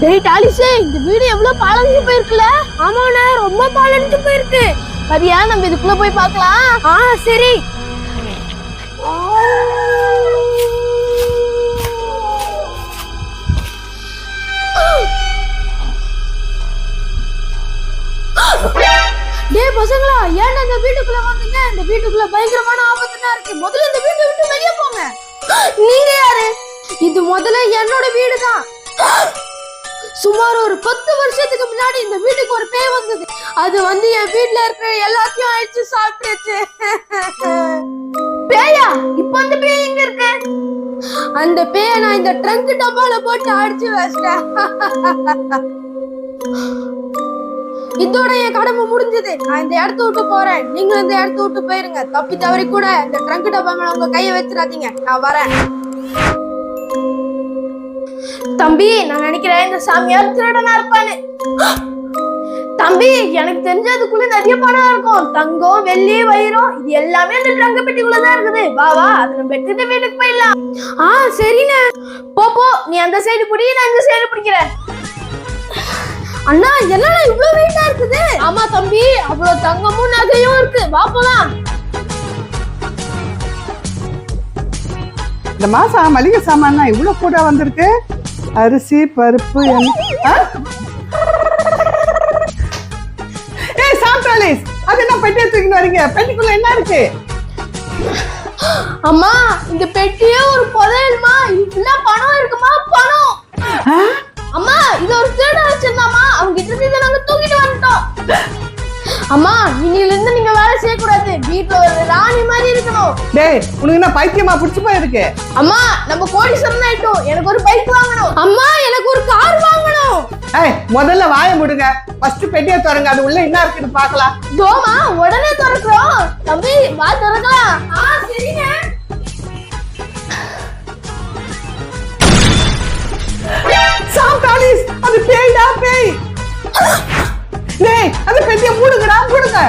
டேய் டாலிஸே இந்த வீடு எவ்வளவு பாலடிச்சு போயிருக்குல ஆமாண்ணே ரொம்ப பாலடிச்சு போயிருக்கு. சரியா நம்ம இதுக்குள்ள போய் பார்க்கலாம். ஆ சரி. வீட்டுக்குள்ள பயங்கரமான ஆபத்துனா இருக்கு. முதல்ல இந்த வீட்டை விட்டு வெளியே போங்க. நீங்க யாரு? இது முதல்ல என்னோட வீடு தான் சுமார் ஒரு பத்து வருஷத்துக்கு முன்னாடி இந்த வீட்டுக்கு ஒரு பேய் வந்தது. அது வந்து என் வீட்ல இருக்கிற எல்லாத்தையும் அழிச்சு சாப்பிட்டுச்சு. பேயா? இப்ப அந்த பேய் எங்க இருக்கு? அந்த பேய நான் இந்த ட்ரங்க் டப்பால போட்டு அடிச்சு வச்சிட்டேன். இதோட என் கடமை முடிஞ்சது. நான் இந்த இடத்த விட்டு போறேன். நீங்களும் இந்த இடத்த விட்டு போயிருங்க. தப்பி தவறி கூட இந்த ட்ரங்க் டப்பா மேல உங்க கையை வச்சிடாதீங்க. நான் வரேன். தம்பி நான் நினைக்கிறேன் இந்த சாமியார் திருடனா இருப்பானு. தம்பி எனக்கு தெரிஞ்சதுக்குள்ள நிறைய பணம் இருக்கும். தங்கம் வெள்ளி வைரம் இது எல்லாமே அந்த ட்ரங்க பெட்டிக்குள்ளதான் இருக்குது. வா வா அதை நம்ம எடுத்துட்டு வீட்டுக்கு போயிடலாம். ஆ சரிண்ணே. போ போ. நீ அந்த சைடு பிடி நான் இந்த சைடு பிடிக்கிறேன். அண்ணா என்னடா இவ்வளவு வெயிட்டா இருக்குது? ஆமா தம்பி அவ்வளவு தங்கமும் நகையும் இருக்கு. வா போலாம். இந்த மாசம் மளிகை சாமான் இவ்வளவு கூட வந்திருக்கு? அரிசி பருப்பு? ஏய் சாப்பிட்டாலிஸ் அது என்ன பெட்டியை தூக்கிட்டு வரீங்க? பெட்டிக்குள்ள என்ன இருக்கு? அம்மா இந்த பெட்டியே ஒரு புதையல்மா. இதுல பணம் அம்மா இன்னில இருந்து நீங்க வேலை செய்யக்கூடாது. வீட்டுல ஒரு ராணி மாதிரி இருக்கணும். டேய் உனக்கு என்ன பைத்தியமா பிடிச்சு போயிருக்கு? அம்மா நம்ம கோடீஸ்வரன் ஆயிட்டோம். எனக்கு ஒரு பைக் வாங்கணும். அம்மா எனக்கு ஒரு கார் வாங்கணும். ஏய் முதல்ல வாய முடுங்க. ஃபர்ஸ்ட் பெட்டியை திறங்க. அது உள்ள என்ன இருக்குன்னு பார்க்கலாம். தோமா உடனே திறக்கிறோம். தம்பி வா திறக்கலாம். ஆ சரிங்க. சாப்பிட்டாலிஸ் அது பேய்டா பேய். டேய் அந்த பெட்டியை மூடுங்கடா மூடுங்க.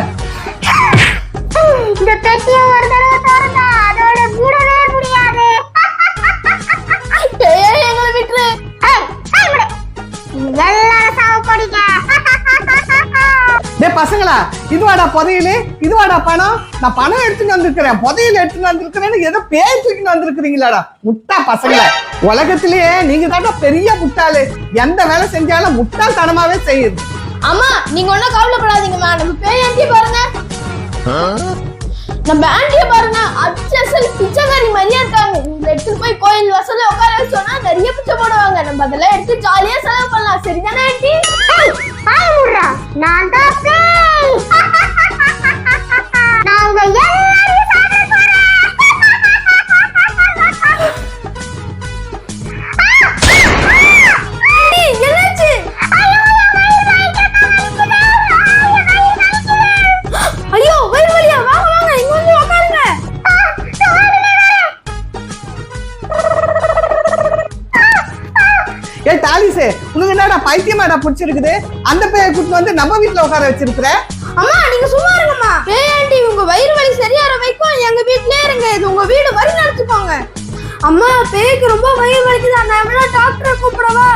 இந்த பெட்டியை ஒரு தடவை திறந்தா அதோட மூடவே முடியாது. ஏய் எங்களை விட்டுரு. எல்லாரும் சாவு பசங்களா இதுவாடா புதையலு இதுவாடா பணம்? நான் பணம் எடுத்துட்டு வந்திருக்கிறேன் புதையல் எடுத்துட்டு வந்திருக்கிறேன்னு ஏதோ பேய் தூக்கிட்டு வந்திருக்கிறீங்களாடா. முட்டா பசங்கள உலகத்திலேயே நீங்க தாண்டா பெரிய முட்டாளு. எந்த வேலை செஞ்சாலும் முட்டாள்தனமாவே செய்யுது. அம்மா நீங்க ஒண்ணும் கவலைப்படாதீங்கம்மா நம்ம பேய் ஆண்டி பாருங்க. நம்ம ஆண்டிய பாருங்க. அச்சசல் பிச்சைக்காரி மாதிரியா இருக்காங்க. இவங்களை எடுத்துட்டு போய் கோயில் வாசல்ல உட்கார வச்சோம்னா நிறைய பிச்சை போடுவாங்க. நம்ம அதெல்லாம் எடுத்து ஜாலியா செலவு பண்ணலாம். சரிதானே ஆண்டி? நான் டாலிஸே உனக்கு என்னடா பைத்தியமாடா பிடிச்சிருக்குது? அந்த பேயை கூட்டிட்டு வந்து நம்ம வீட்டுல உட்கார வச்சிருக்கிற? அம்மா நீங்க சும்மா இருங்கம்மா. பேய் ஆண்டி உங்க வயிறு வலி சரியாற வைக்கும் எங்க வீட்லயே இருங்க. இது உங்க வீடு வரி நடத்துப்பாங்க அம்மா பேய்க்கு ரொம்ப வயிறு வலிக்குதா? நான் வேணா டாக்டரை கூப்பிடவா?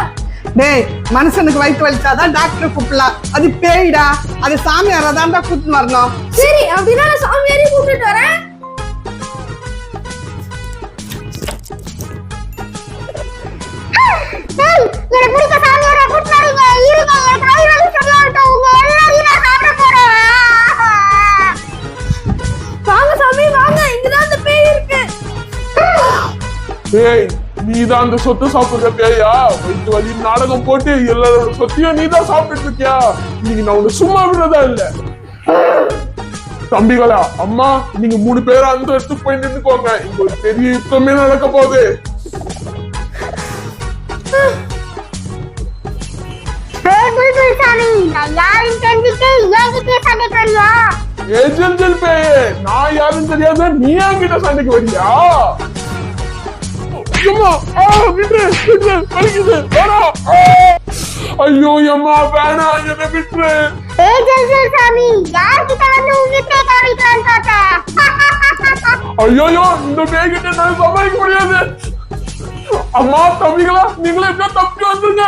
டேய் மனுஷனுக்கு வயிற்று வலிச்சாதான் டாக்டர் கூப்பிடலாம். அது பேய்டா. அது சாமியாரா தான்டா கூட்டிட்டு வரணும். சரி அப்படின்னா நான் சாமியாரையும் கூப்பிட்டு வரேன். ஏய் நீதான் அந்த சொத்து சாப்பிடுற பேயா வயிற்று வலி நாடகம் போட்டு எல்லாரோட சொத்தையும் நீதான் சாப்பிட்டுட்டு இருக்கியா இன்னைக்கு நான் உன்னை சும்மா விடுறதா இல்ல. தம்பிகளா அம்மா நீங்க மூணு பேரும் அந்த இடத்துக்கு போய் நின்னுக்கோங்க. இங்க ஒரு பெரிய யுத்தமே நடக்க போகுது. ஏய், புல்புல் சாமி, நான் யாருன்னு தெரிஞ்சுட்டு என்கிட்டயே சண்டைக்கு வரியா? ஏ ஜில் ஜில் பேயே. நான் யாரும் தெரியாத நீ என்கிட்ட சண்டைக்கு வரியா? அம்மா ஆ விட்டுரு விட்டுரு வலிக்குது வேணாம் ஆ! ஐயோ அம்மா வேணாம் என்னை விட்டுரு. ஏய், ஜல்ஜல் சாமி, யார்கிட்ட வந்து உன் வித்தை காமிக்கலான்னு பார்த்த? ஐயோ இந்த பேய்கிட்ட நான் சமாளிக்க முடியாது. அம்மா தம்பிகளா நீங்களும் எப்படியோ தப்பி வந்துருங்க.